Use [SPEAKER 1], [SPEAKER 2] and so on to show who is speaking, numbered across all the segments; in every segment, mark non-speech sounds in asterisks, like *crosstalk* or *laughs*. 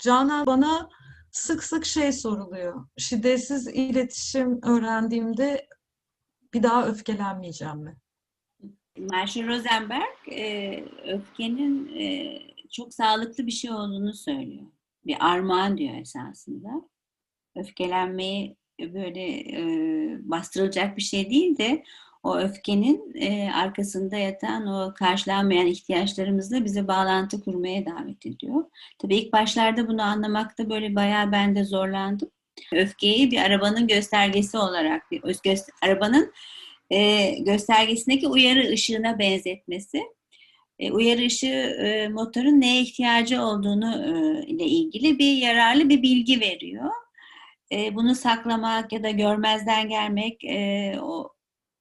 [SPEAKER 1] Canan bana sık sık şey soruluyor. Şiddetsiz iletişim öğrendiğimde bir daha öfkelenmeyeceğim mi?
[SPEAKER 2] Marshall Rosenberg e, öfkenin e, çok sağlıklı bir şey olduğunu söylüyor. Bir armağan diyor esasında. Öfkelenmeyi böyle e, bastırılacak bir şey değil de o öfkenin e, arkasında yatan o karşılanmayan ihtiyaçlarımızla bize bağlantı kurmaya davet ediyor. Tabii ilk başlarda bunu anlamakta böyle bayağı ben de zorlandım. Öfkeyi bir arabanın göstergesi olarak, bir göster- arabanın e, göstergesindeki uyarı ışığına benzetmesi. E, uyarı ışığı e, motorun neye ihtiyacı olduğunu e, ile ilgili bir yararlı bir bilgi veriyor. E, bunu saklamak ya da görmezden gelmek, e, o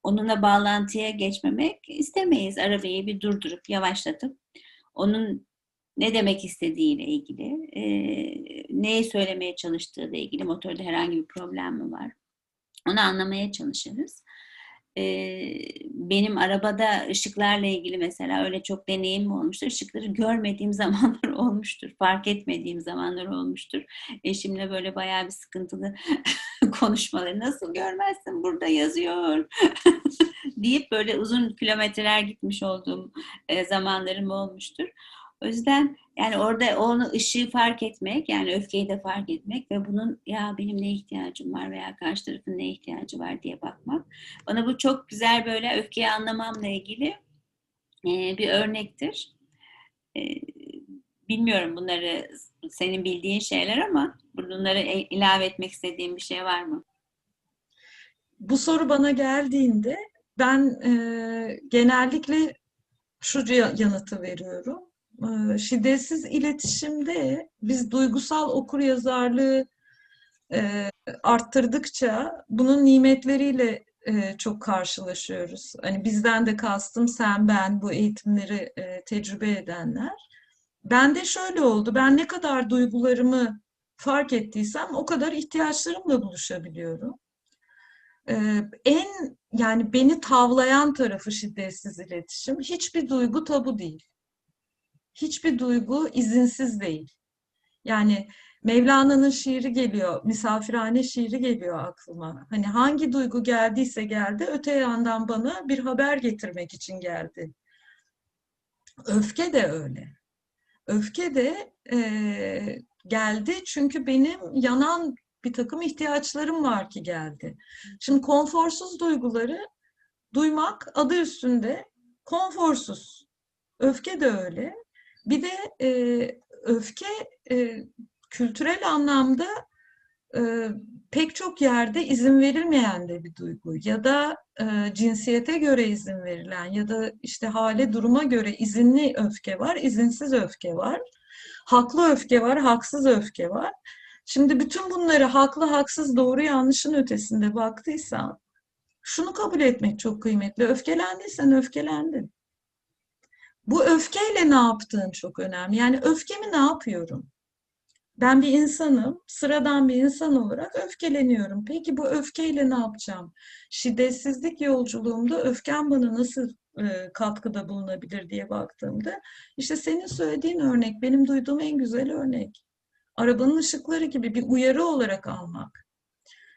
[SPEAKER 2] onunla bağlantıya geçmemek istemeyiz. Arabayı bir durdurup yavaşlatıp onun ne demek istediğiyle ilgili, e, neyi söylemeye çalıştığı ile ilgili motorda herhangi bir problem mi var? Onu anlamaya çalışırız. E, benim arabada ışıklarla ilgili mesela öyle çok deneyim olmuştur. Işıkları görmediğim *laughs* zamanlar olmuştur. Fark etmediğim zamanlar olmuştur. Eşimle böyle bayağı bir sıkıntılı konuşmaları. Nasıl görmezsin burada yazıyor *laughs* deyip böyle uzun kilometreler gitmiş olduğum e, zamanlarım olmuştur. O yüzden yani orada onu ışığı fark etmek, yani öfkeyi de fark etmek ve bunun ya benim ne ihtiyacım var veya karşı tarafın ne ihtiyacı var diye bakmak. Bana bu çok güzel böyle öfkeyi anlamamla ilgili e, bir örnektir. E, bilmiyorum bunları senin bildiğin şeyler ama bunları e, ilave etmek istediğin bir şey var mı?
[SPEAKER 1] Bu soru bana geldiğinde ben e, genellikle şu yanıtı veriyorum. E, şiddetsiz iletişimde biz duygusal okuryazarlığı e, arttırdıkça bunun nimetleriyle e, çok karşılaşıyoruz. Hani bizden de kastım sen, ben, bu eğitimleri e, tecrübe edenler. Ben de şöyle oldu. Ben ne kadar duygularımı fark ettiysem o kadar ihtiyaçlarımla buluşabiliyorum. Ee, en yani beni tavlayan tarafı şiddetsiz iletişim. Hiçbir duygu tabu değil. Hiçbir duygu izinsiz değil. Yani Mevlana'nın şiiri geliyor, misafirhane şiiri geliyor aklıma. Hani hangi duygu geldiyse geldi, öte yandan bana bir haber getirmek için geldi. Öfke de öyle. Öfke de e, geldi çünkü benim yanan bir takım ihtiyaçlarım var ki geldi. Şimdi konforsuz duyguları duymak adı üstünde konforsuz. Öfke de öyle. Bir de e, öfke e, kültürel anlamda e, pek çok yerde izin verilmeyen de bir duygu ya da e, cinsiyete göre izin verilen ya da işte hale duruma göre izinli öfke var, izinsiz öfke var. Haklı öfke var, haksız öfke var. Şimdi bütün bunları haklı, haksız, doğru, yanlışın ötesinde baktıysan şunu kabul etmek çok kıymetli. Öfkelendiysen öfkelendin. Bu öfkeyle ne yaptığın çok önemli. Yani öfkemi ne yapıyorum? Ben bir insanım, sıradan bir insan olarak öfkeleniyorum. Peki bu öfkeyle ne yapacağım? Şiddetsizlik yolculuğumda öfkem bana nasıl e, katkıda bulunabilir diye baktığımda işte senin söylediğin örnek benim duyduğum en güzel örnek. Arabanın ışıkları gibi bir uyarı olarak almak.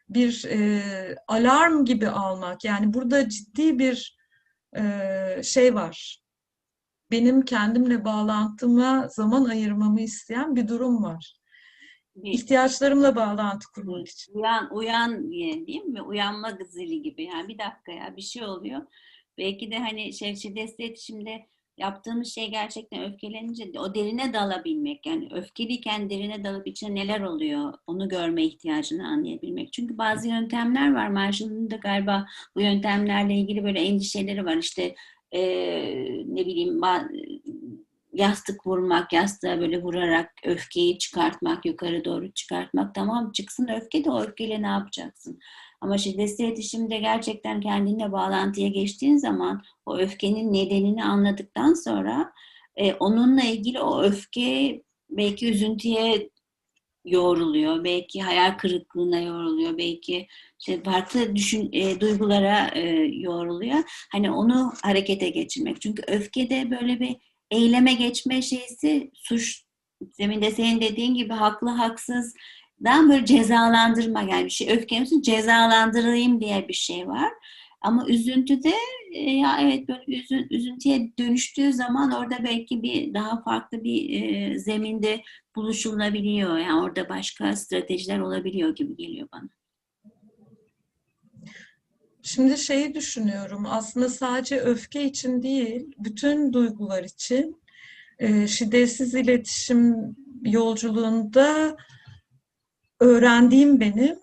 [SPEAKER 1] Bir e, alarm gibi almak. Yani burada ciddi bir e, şey var. Benim kendimle bağlantıma zaman ayırmamı isteyen bir durum var ihtiyaçlarımla bağlantı kurmak için.
[SPEAKER 2] Uyan, uyan diye değil mi? Uyanma zili gibi. Yani bir dakika ya bir şey oluyor. Belki de hani şey, şiddetli iletişimde yaptığımız şey gerçekten öfkelenince o derine dalabilmek. Yani öfkeliyken derine dalıp içine neler oluyor onu görme ihtiyacını anlayabilmek. Çünkü bazı yöntemler var. Marshall'ın da galiba bu yöntemlerle ilgili böyle endişeleri var. İşte ee, ne bileyim yastık vurmak, yastığa böyle vurarak öfkeyi çıkartmak, yukarı doğru çıkartmak. Tamam çıksın öfke de o öfkeyle ne yapacaksın? Ama şiddetli iletişimde gerçekten kendinle bağlantıya geçtiğin zaman o öfkenin nedenini anladıktan sonra e, onunla ilgili o öfke belki üzüntüye yoğruluyor, belki hayal kırıklığına yoğruluyor, belki işte farklı düşün e, duygulara e, yoğruluyor. Hani onu harekete geçirmek. Çünkü öfkede böyle bir eyleme geçme şeysi suç demin de senin dediğin gibi haklı haksızdan böyle cezalandırma yani bir şey öfkemizi cezalandırayım diye bir şey var. Ama üzüntüde e, ya evet böyle üzün, üzüntüye dönüştüğü zaman orada belki bir daha farklı bir e, zeminde buluşulabiliyor. Yani orada başka stratejiler olabiliyor gibi geliyor bana.
[SPEAKER 1] Şimdi şeyi düşünüyorum, aslında sadece öfke için değil, bütün duygular için e, şiddetsiz iletişim yolculuğunda öğrendiğim benim,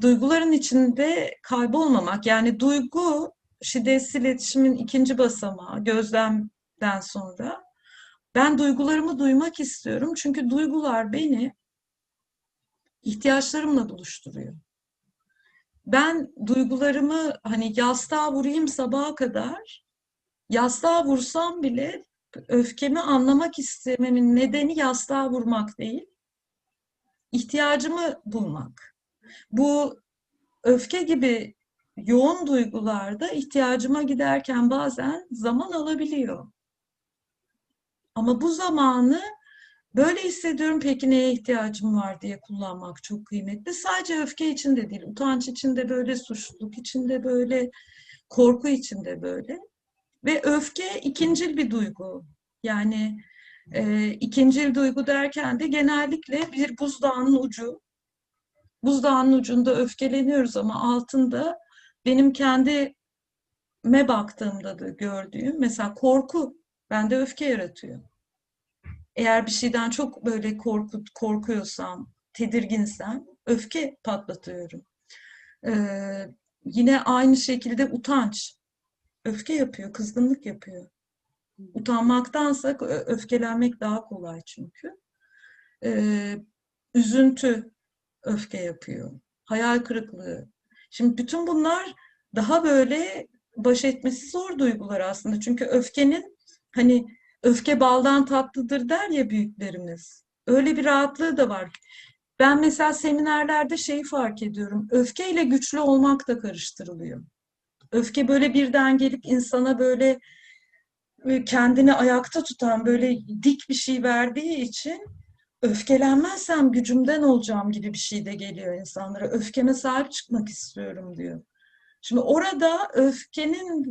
[SPEAKER 1] duyguların içinde kaybolmamak. Yani duygu, şiddetsiz iletişimin ikinci basamağı, gözlemden sonra. Ben duygularımı duymak istiyorum çünkü duygular beni ihtiyaçlarımla buluşturuyor. Ben duygularımı hani yastığa vurayım sabaha kadar, yastığa vursam bile öfkemi anlamak istememin nedeni yastığa vurmak değil, ihtiyacımı bulmak. Bu öfke gibi yoğun duygularda ihtiyacıma giderken bazen zaman alabiliyor. Ama bu zamanı böyle hissediyorum peki neye ihtiyacım var diye kullanmak çok kıymetli. Sadece öfke için de değil, utanç için de böyle, suçluluk için de böyle, korku için de böyle. Ve öfke ikincil bir duygu. Yani e, ikincil duygu derken de genellikle bir buzdağının ucu. Buzdağının ucunda öfkeleniyoruz ama altında benim kendime baktığımda da gördüğüm mesela korku bende öfke yaratıyor. Eğer bir şeyden çok böyle korku, korkuyorsam, tedirginsem öfke patlatıyorum. Ee, yine aynı şekilde utanç. Öfke yapıyor, kızgınlık yapıyor. Utanmaktansa öfkelenmek daha kolay çünkü. Ee, üzüntü öfke yapıyor. Hayal kırıklığı. Şimdi bütün bunlar daha böyle baş etmesi zor duygular aslında. Çünkü öfkenin hani öfke baldan tatlıdır der ya büyüklerimiz. Öyle bir rahatlığı da var. Ben mesela seminerlerde şeyi fark ediyorum. Öfkeyle güçlü olmak da karıştırılıyor. Öfke böyle birden gelip insana böyle e, kendini ayakta tutan böyle dik bir şey verdiği için öfkelenmezsem gücümden olacağım gibi bir şey de geliyor insanlara. Öfkeme sahip çıkmak istiyorum diyor. Şimdi orada öfkenin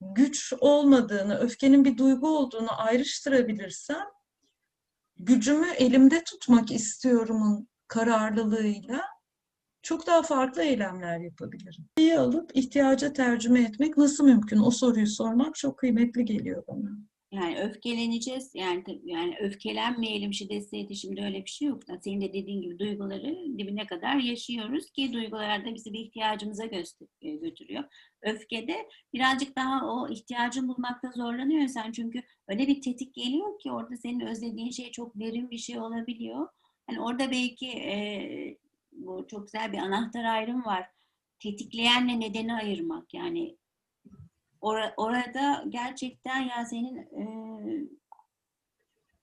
[SPEAKER 1] güç olmadığını, öfkenin bir duygu olduğunu ayrıştırabilirsem gücümü elimde tutmak istiyorumun kararlılığıyla çok daha farklı eylemler yapabilirim. İyi alıp ihtiyaca tercüme etmek nasıl mümkün? O soruyu sormak çok kıymetli geliyor bana.
[SPEAKER 2] Yani öfkeleneceğiz. Yani yani öfkelenmeyelim şiddetsiz iletişimde öyle bir şey yok. Senin de dediğin gibi duyguları dibine kadar yaşıyoruz ki duygular da bizi bir ihtiyacımıza e, götürüyor. Öfkede birazcık daha o ihtiyacını bulmakta zorlanıyor insan. Çünkü öyle bir tetik geliyor ki orada senin özlediğin şey çok derin bir şey olabiliyor. Yani orada belki e, bu çok güzel bir anahtar ayrım var. Tetikleyenle nedeni ayırmak. Yani Or orada gerçekten ya senin e,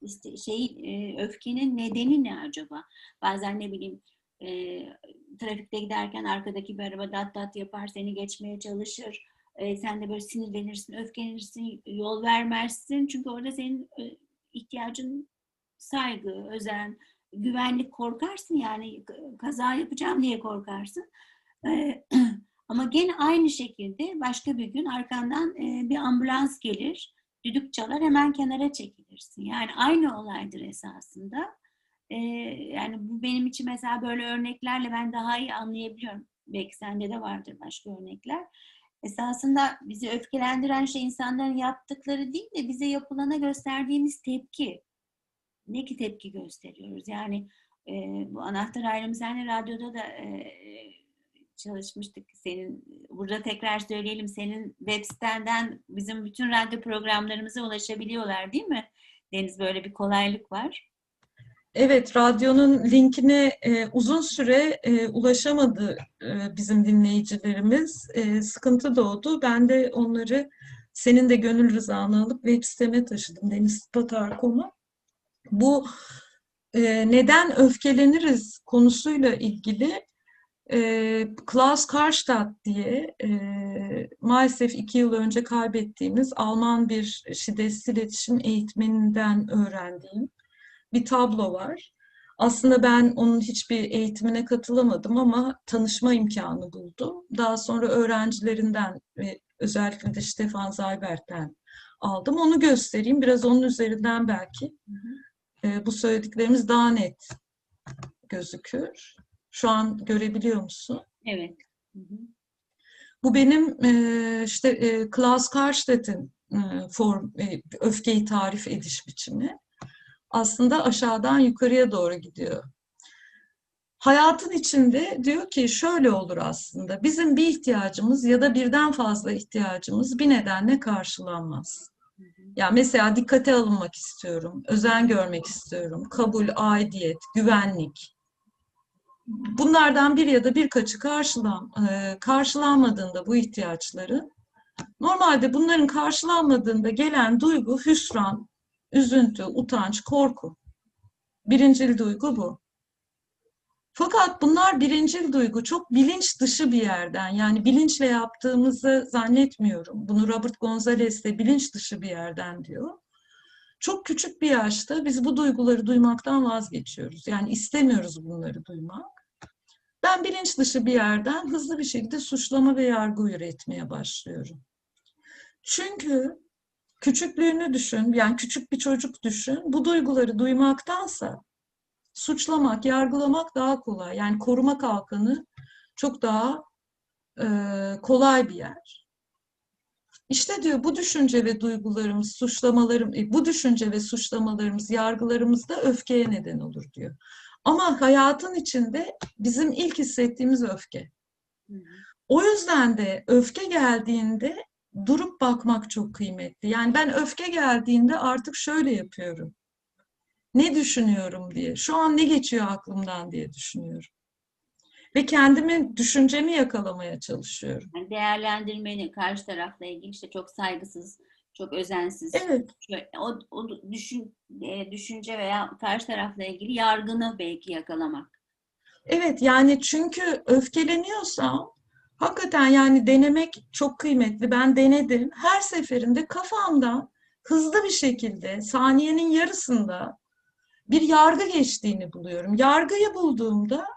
[SPEAKER 2] işte şey e, öfkenin nedeni ne acaba? Bazen ne bileyim e, trafikte giderken arkadaki bir araba dat dat yapar seni geçmeye çalışır. E, sen de böyle sinirlenirsin, öfkelenirsin, yol vermezsin. Çünkü orada senin e, ihtiyacın saygı, özen, güvenlik korkarsın yani kaza yapacağım diye korkarsın. E, *clears throat* Ama gene aynı şekilde başka bir gün arkandan e, bir ambulans gelir, düdük çalar hemen kenara çekilirsin. Yani aynı olaydır esasında. E, yani bu benim için mesela böyle örneklerle ben daha iyi anlayabiliyorum. Belki sende de vardır başka örnekler. Esasında bizi öfkelendiren şey insanların yaptıkları değil de bize yapılana gösterdiğimiz tepki. Ne ki tepki gösteriyoruz? Yani e, bu anahtar ayrımı senle radyoda da e, çalışmıştık. Senin burada tekrar söyleyelim senin web sitenden bizim bütün radyo programlarımıza ulaşabiliyorlar değil mi? Deniz böyle bir kolaylık var.
[SPEAKER 1] Evet, radyonun linkine e, uzun süre e, ulaşamadı e, bizim dinleyicilerimiz. E, sıkıntı doğdu. Ben de onları senin de gönül rızanı alıp web siteme taşıdım denizpatar.com'a. Bu e, neden öfkeleniriz konusuyla ilgili e, Klaus Karstadt diye e, maalesef iki yıl önce kaybettiğimiz Alman bir şiddetsiz iletişim eğitmeninden öğrendiğim bir tablo var. Aslında ben onun hiçbir eğitimine katılamadım ama tanışma imkanı buldum. Daha sonra öğrencilerinden ve özellikle de Stefan Zaybert'ten aldım. Onu göstereyim. Biraz onun üzerinden belki e, bu söylediklerimiz daha net gözükür. Şu an görebiliyor musun?
[SPEAKER 2] Evet. Hı hı.
[SPEAKER 1] Bu benim e, işte e, Klaus Karstedt'in e, form, e, öfkeyi tarif ediş biçimi. Aslında aşağıdan yukarıya doğru gidiyor. Hayatın içinde diyor ki şöyle olur aslında. Bizim bir ihtiyacımız ya da birden fazla ihtiyacımız bir nedenle karşılanmaz. Ya mesela dikkate alınmak istiyorum, özen görmek istiyorum, kabul, aidiyet, güvenlik. Bunlardan bir ya da birkaçı karşılan, e, karşılanmadığında bu ihtiyaçların, normalde bunların karşılanmadığında gelen duygu hüsran, üzüntü, utanç, korku. Birincil duygu bu. Fakat bunlar birincil duygu çok bilinç dışı bir yerden yani bilinçle yaptığımızı zannetmiyorum. Bunu Robert Gonzalez de bilinç dışı bir yerden diyor. Çok küçük bir yaşta biz bu duyguları duymaktan vazgeçiyoruz. Yani istemiyoruz bunları duymak. Ben bilinç dışı bir yerden hızlı bir şekilde suçlama ve yargı üretmeye başlıyorum. Çünkü küçüklüğünü düşün, yani küçük bir çocuk düşün, bu duyguları duymaktansa suçlamak, yargılamak daha kolay. Yani koruma kalkanı çok daha e, kolay bir yer. İşte diyor bu düşünce ve duygularımız, suçlamalarım, e, bu düşünce ve suçlamalarımız, yargılarımız da öfkeye neden olur diyor. Ama hayatın içinde bizim ilk hissettiğimiz öfke. O yüzden de öfke geldiğinde durup bakmak çok kıymetli. Yani ben öfke geldiğinde artık şöyle yapıyorum. Ne düşünüyorum diye. Şu an ne geçiyor aklımdan diye düşünüyorum. Ve kendimi, düşüncemi yakalamaya çalışıyorum.
[SPEAKER 2] Yani değerlendirmeni karşı tarafla ilgili işte çok saygısız, çok özensiz.
[SPEAKER 1] Evet,
[SPEAKER 2] o, o düşün, e, düşünce veya karşı tarafla ilgili yargını belki yakalamak.
[SPEAKER 1] evet yani çünkü öfkeleniyorsam hakikaten yani denemek çok kıymetli. Ben denedim. Her seferinde kafamdan hızlı bir şekilde saniyenin yarısında bir yargı geçtiğini buluyorum. Yargıyı bulduğumda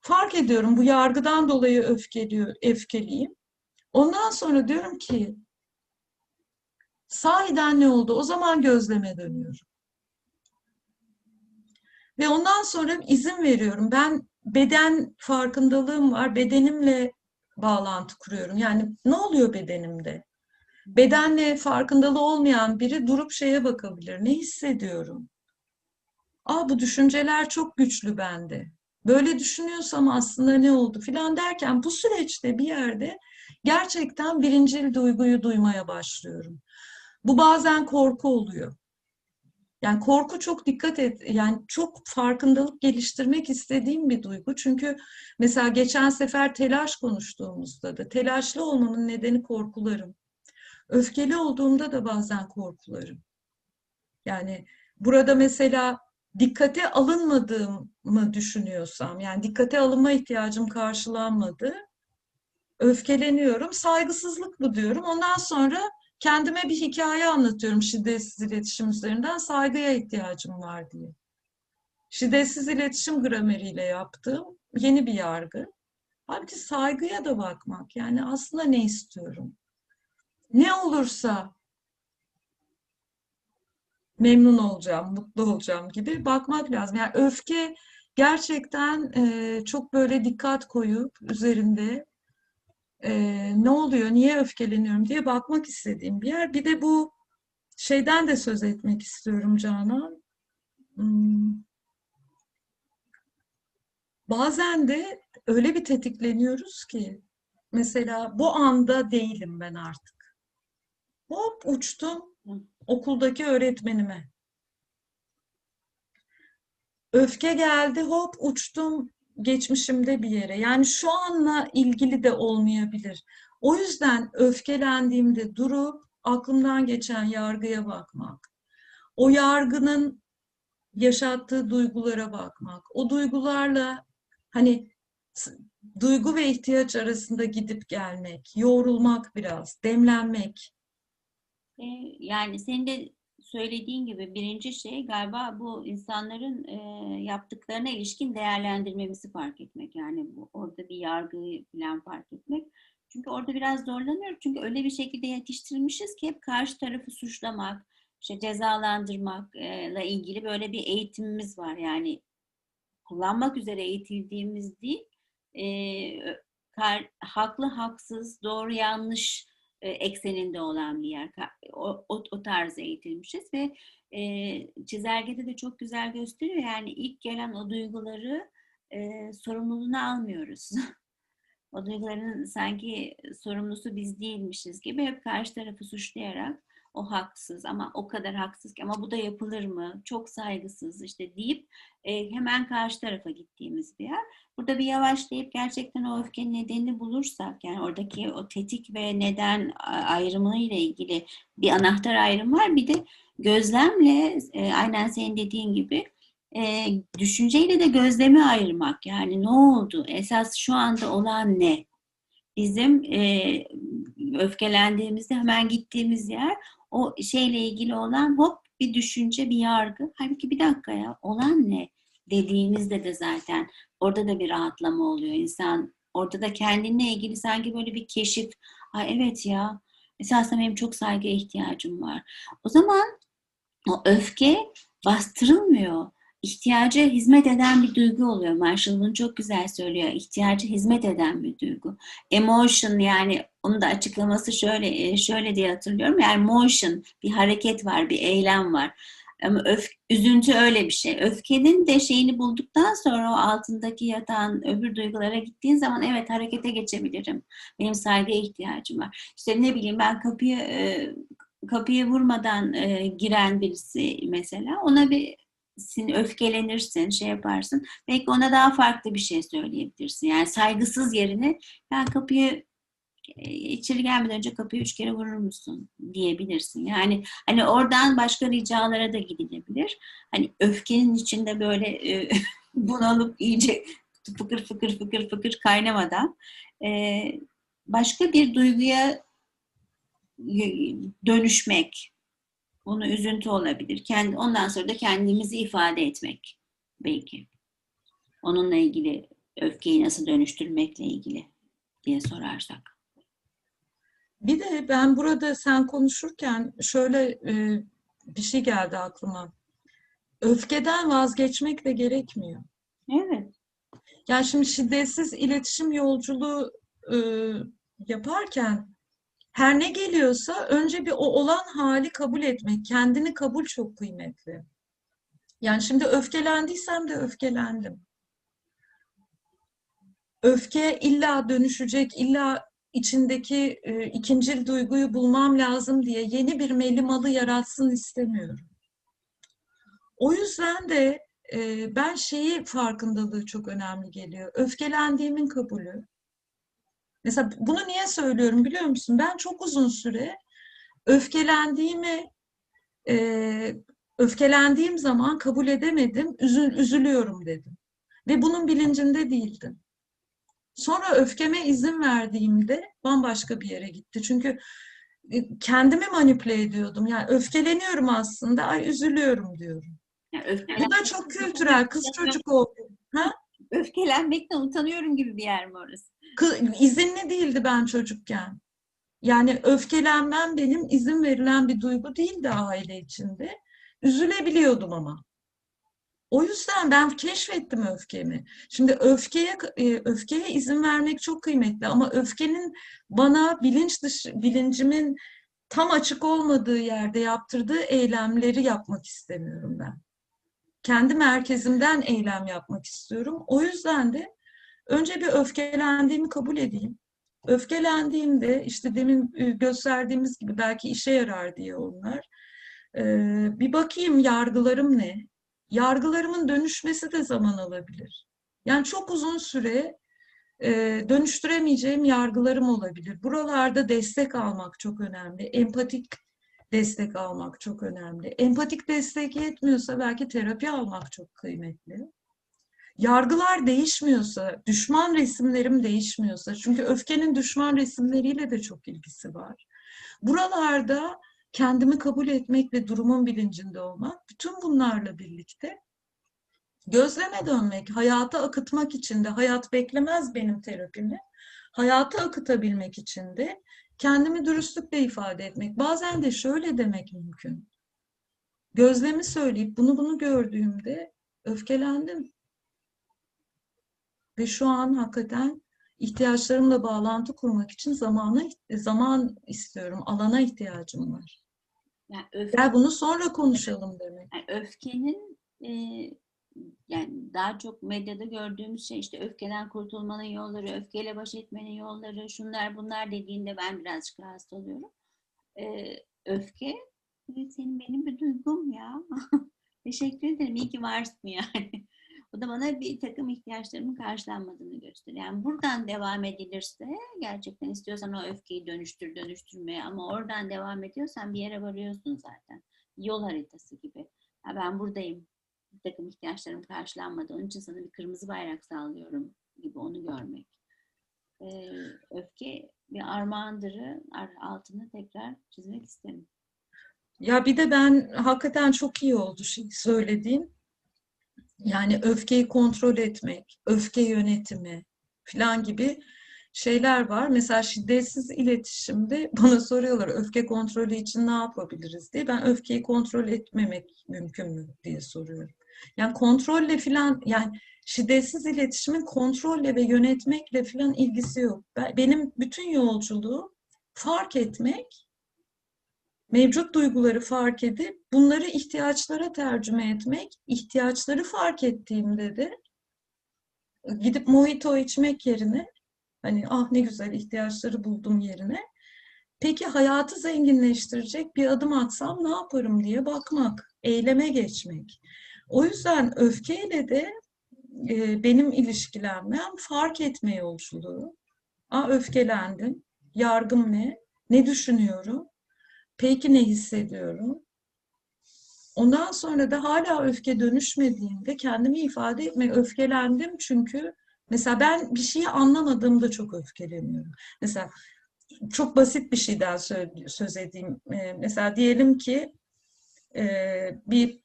[SPEAKER 1] fark ediyorum bu yargıdan dolayı öfkeliyor, öfkeliyim. Ondan sonra diyorum ki sahiden ne oldu? O zaman gözleme dönüyorum. Ve ondan sonra izin veriyorum. Ben beden farkındalığım var. Bedenimle bağlantı kuruyorum. Yani ne oluyor bedenimde? Bedenle farkındalığı olmayan biri durup şeye bakabilir. Ne hissediyorum? Aa bu düşünceler çok güçlü bende. Böyle düşünüyorsam aslında ne oldu filan derken bu süreçte bir yerde gerçekten birincil duyguyu duymaya başlıyorum. Bu bazen korku oluyor. Yani korku çok dikkat et, yani çok farkındalık geliştirmek istediğim bir duygu. Çünkü mesela geçen sefer telaş konuştuğumuzda da telaşlı olmamın nedeni korkularım. Öfkeli olduğumda da bazen korkularım. Yani burada mesela dikkate alınmadığımı düşünüyorsam, yani dikkate alınma ihtiyacım karşılanmadı, öfkeleniyorum, saygısızlık bu diyorum. Ondan sonra kendime bir hikaye anlatıyorum şiddetsiz iletişim üzerinden, saygıya ihtiyacım var diye. Şiddetsiz iletişim grameriyle yaptığım yeni bir yargı. Halbuki saygıya da bakmak, yani aslında ne istiyorum? Ne olursa memnun olacağım, mutlu olacağım gibi bakmak lazım. Yani öfke gerçekten e, çok böyle dikkat koyup üzerinde e, ne oluyor, niye öfkeleniyorum diye bakmak istediğim bir yer. Bir de bu şeyden de söz etmek istiyorum Canan. Hmm. Bazen de öyle bir tetikleniyoruz ki mesela bu anda değilim ben artık. Hop uçtum okuldaki öğretmenime. Öfke geldi, hop uçtum geçmişimde bir yere. Yani şu anla ilgili de olmayabilir. O yüzden öfkelendiğimde durup aklımdan geçen yargıya bakmak. O yargının yaşattığı duygulara bakmak. O duygularla hani duygu ve ihtiyaç arasında gidip gelmek, yoğrulmak biraz, demlenmek.
[SPEAKER 2] E, yani senin de söylediğin gibi birinci şey galiba bu insanların e, yaptıklarına ilişkin değerlendirmemizi fark etmek. Yani bu, orada bir yargıyı falan fark etmek. Çünkü orada biraz zorlanıyoruz. Çünkü öyle bir şekilde yetiştirilmişiz ki hep karşı tarafı suçlamak, işte cezalandırmakla ilgili böyle bir eğitimimiz var. Yani kullanmak üzere eğitildiğimiz değil, e, kar, haklı haksız, doğru yanlış e, ekseninde olan bir yer. O, o, o tarz eğitilmişiz ve e, çizelgede de çok güzel gösteriyor. Yani ilk gelen o duyguları e, sorumluluğunu almıyoruz. *laughs* o duyguların sanki sorumlusu biz değilmişiz gibi hep karşı tarafı suçlayarak o haksız ama o kadar haksız ki ama bu da yapılır mı? Çok saygısız işte deyip e, hemen karşı tarafa gittiğimiz bir yer. Burada bir yavaşlayıp gerçekten o öfkenin nedenini bulursak yani oradaki o tetik ve neden ayrımı ile ilgili bir anahtar ayrım var. Bir de gözlemle e, aynen senin dediğin gibi e, düşünceyle de gözlemi ayırmak. Yani ne oldu? Esas şu anda olan ne? Bizim e, öfkelendiğimizde hemen gittiğimiz yer o şeyle ilgili olan hop bir düşünce, bir yargı. Halbuki bir dakika ya olan ne dediğinizde de zaten orada da bir rahatlama oluyor. İnsan orada da kendinle ilgili sanki böyle bir keşif. Ay evet ya esasında benim çok saygıya ihtiyacım var. O zaman o öfke bastırılmıyor. İhtiyaca hizmet eden bir duygu oluyor. Marshall bunu çok güzel söylüyor. İhtiyaca hizmet eden bir duygu. Emotion yani onun da açıklaması şöyle şöyle diye hatırlıyorum. Yani motion bir hareket var, bir eylem var. Ama öf, üzüntü öyle bir şey. Öfkenin de şeyini bulduktan sonra o altındaki yatan öbür duygulara gittiğin zaman evet harekete geçebilirim. Benim saygıya ihtiyacım var. İşte ne bileyim ben kapıyı e, kapıyı vurmadan e, giren birisi mesela ona bir sin öfkelenirsin, şey yaparsın. Belki ona daha farklı bir şey söyleyebilirsin. Yani saygısız yerine ben kapıyı içeri gelmeden önce kapıyı üç kere vurur musun diyebilirsin. Yani hani oradan başka ricalara da gidilebilir. Hani öfkenin içinde böyle e, *laughs* bunalıp iyice fıkır fıkır fıkır fıkır kaynamadan e, başka bir duyguya dönüşmek. Bunu üzüntü olabilir. Kendi, ondan sonra da kendimizi ifade etmek belki. Onunla ilgili öfkeyi nasıl dönüştürmekle ilgili diye sorarsak.
[SPEAKER 1] Bir de ben burada sen konuşurken şöyle e, bir şey geldi aklıma. Öfkeden vazgeçmek de gerekmiyor.
[SPEAKER 2] Evet.
[SPEAKER 1] Yani şimdi şiddetsiz iletişim yolculuğu e, yaparken her ne geliyorsa önce bir o olan hali kabul etmek, kendini kabul çok kıymetli. Yani şimdi öfkelendiysem de öfkelendim. Öfke illa dönüşecek, illa içindeki e, ikincil duyguyu bulmam lazım diye yeni bir melimalı yaratsın istemiyorum. O yüzden de e, ben şeyi farkındalığı çok önemli geliyor. Öfkelendiğimin kabulü. Mesela bunu niye söylüyorum biliyor musun? Ben çok uzun süre öfkelendiğimi e, öfkelendiğim zaman kabul edemedim, üzül, üzülüyorum dedim. Ve bunun bilincinde değildim. Sonra öfkeme izin verdiğimde bambaşka bir yere gitti. Çünkü e, kendimi manipüle ediyordum. Yani öfkeleniyorum aslında, ay üzülüyorum diyorum. Bu da çok kültürel, kız çocuk oldu. Ha?
[SPEAKER 2] Öfkelenmekten utanıyorum gibi bir yer mi orası?
[SPEAKER 1] İzinli değildi ben çocukken. Yani öfkelenmem benim izin verilen bir duygu değildi aile içinde. Üzülebiliyordum ama. O yüzden ben keşfettim öfkemi. Şimdi öfkeye e, öfkeye izin vermek çok kıymetli ama öfkenin bana bilinç dışı bilincimin tam açık olmadığı yerde yaptırdığı eylemleri yapmak istemiyorum ben. Kendi merkezimden eylem yapmak istiyorum. O yüzden de önce bir öfkelendiğimi kabul edeyim. Öfkelendiğimde işte demin e, gösterdiğimiz gibi belki işe yarar diye onlar. Bir bakayım yargılarım ne? Yargılarımın dönüşmesi de zaman alabilir. Yani çok uzun süre e, dönüştüremeyeceğim yargılarım olabilir. Buralarda destek almak çok önemli. Empatik destek almak çok önemli. Empatik destek yetmiyorsa belki terapi almak çok kıymetli. Yargılar değişmiyorsa, düşman resimlerim değişmiyorsa, çünkü öfkenin düşman resimleriyle de çok ilgisi var. Buralarda kendimi kabul etmek ve durumun bilincinde olmak, bütün bunlarla birlikte gözleme dönmek, hayata akıtmak için de, hayat beklemez benim terapimi, hayata akıtabilmek için de kendimi dürüstlükle ifade etmek. Bazen de şöyle demek mümkün. Gözlemi söyleyip bunu bunu gördüğümde öfkelendim. Ve şu an hakikaten ihtiyaçlarımla bağlantı kurmak için zamana zaman istiyorum, alana ihtiyacım var.
[SPEAKER 2] Yani öfke,
[SPEAKER 1] Gel bunu sonra konuşalım demek.
[SPEAKER 2] yani öfkenin e, yani daha çok medyada gördüğümüz şey işte öfkeden kurtulmanın yolları, öfkeyle baş etmenin yolları, şunlar bunlar dediğinde ben birazcık rahatsız oluyorum. E, öfke senin benim bir duygum ya. *laughs* Teşekkür ederim. İyi ki varsın yani. Bu da bana bir takım ihtiyaçlarımın karşılanmadığını gösteriyor. Yani buradan devam edilirse gerçekten istiyorsan o öfkeyi dönüştür dönüştürmeye ama oradan devam ediyorsan bir yere varıyorsun zaten. Yol haritası gibi. Ha, ben buradayım. Bir takım ihtiyaçlarım karşılanmadı. Onun için sana bir kırmızı bayrak sağlıyorum gibi onu görmek. Ee, öfke bir armağandırı altını tekrar çizmek isterim.
[SPEAKER 1] Ya bir de ben hakikaten çok iyi oldu şey söylediğin. Yani öfkeyi kontrol etmek, öfke yönetimi falan gibi şeyler var. Mesela şiddetsiz iletişimde *laughs* bana soruyorlar öfke kontrolü için ne yapabiliriz diye. Ben öfkeyi kontrol etmemek mümkün mü diye soruyorum. Yani kontrolle falan yani şiddetsiz iletişimin kontrolle ve yönetmekle falan ilgisi yok. Benim bütün yolculuğum fark etmek, mevcut duyguları fark edip bunları ihtiyaçlara tercüme etmek, ihtiyaçları fark ettiğimde de gidip mojito içmek yerine hani ah ne güzel ihtiyaçları buldum yerine peki hayatı zenginleştirecek bir adım atsam ne yaparım diye bakmak, eyleme geçmek. O yüzden öfkeyle de e, benim ilişkilenmem fark etme yolculuğu. Aa öfkelendim. Yargım ne? Ne düşünüyorum? Peki ne hissediyorum? Ondan sonra da hala öfke dönüşmediğinde kendimi ifade etmek öfkelendim çünkü mesela ben bir şeyi anlamadığımda çok öfkeleniyorum. Mesela çok basit bir şeyden söz edeyim. Mesela diyelim ki bir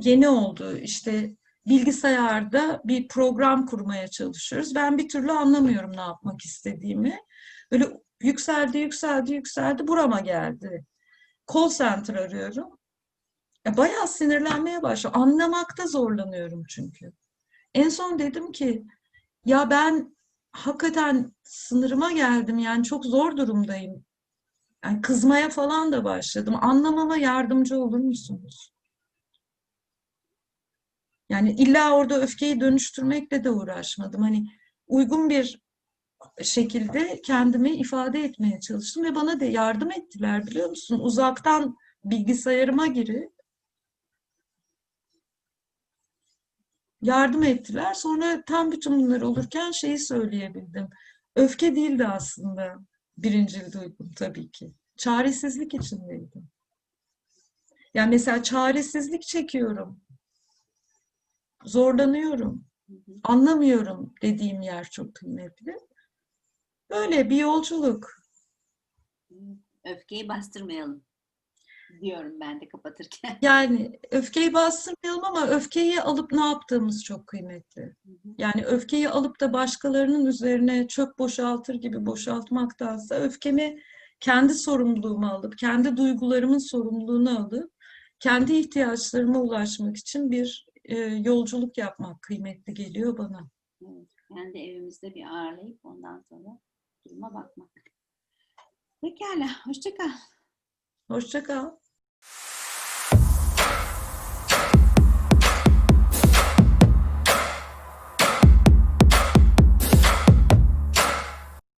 [SPEAKER 1] yeni oldu işte bilgisayarda bir program kurmaya çalışıyoruz. Ben bir türlü anlamıyorum ne yapmak istediğimi. Böyle Yükseldi, yükseldi, yükseldi. Burama geldi. Call center arıyorum. Ya bayağı sinirlenmeye başladım. Anlamakta zorlanıyorum çünkü. En son dedim ki ya ben hakikaten sınırıma geldim. Yani çok zor durumdayım. Yani kızmaya falan da başladım. Anlamama yardımcı olur musunuz? Yani illa orada öfkeyi dönüştürmekle de uğraşmadım. Hani uygun bir şekilde kendimi ifade etmeye çalıştım ve bana da yardım ettiler biliyor musun? Uzaktan bilgisayarıma girip yardım ettiler. Sonra tam bütün bunlar olurken şeyi söyleyebildim. Öfke değildi aslında birinci duygum tabii ki. Çaresizlik içindeydim. Yani mesela çaresizlik çekiyorum. Zorlanıyorum. Anlamıyorum dediğim yer çok kıymetli. Böyle bir yolculuk.
[SPEAKER 2] Öfkeyi bastırmayalım diyorum ben de kapatırken. *laughs*
[SPEAKER 1] Yani öfkeyi bastırmayalım ama öfkeyi alıp ne yaptığımız çok kıymetli. Yani öfkeyi alıp da başkalarının üzerine çöp boşaltır gibi boşaltmaktansa öfkemi kendi sorumluluğuma alıp, kendi duygularımın sorumluluğunu alıp, kendi ihtiyaçlarıma ulaşmak için bir e, yolculuk yapmak kıymetli geliyor bana.
[SPEAKER 2] Evet, kendi evimizde bir ağırlayıp ondan sonra duruma bakmak. Pekala,
[SPEAKER 1] hoşçakal. Hoşçakal.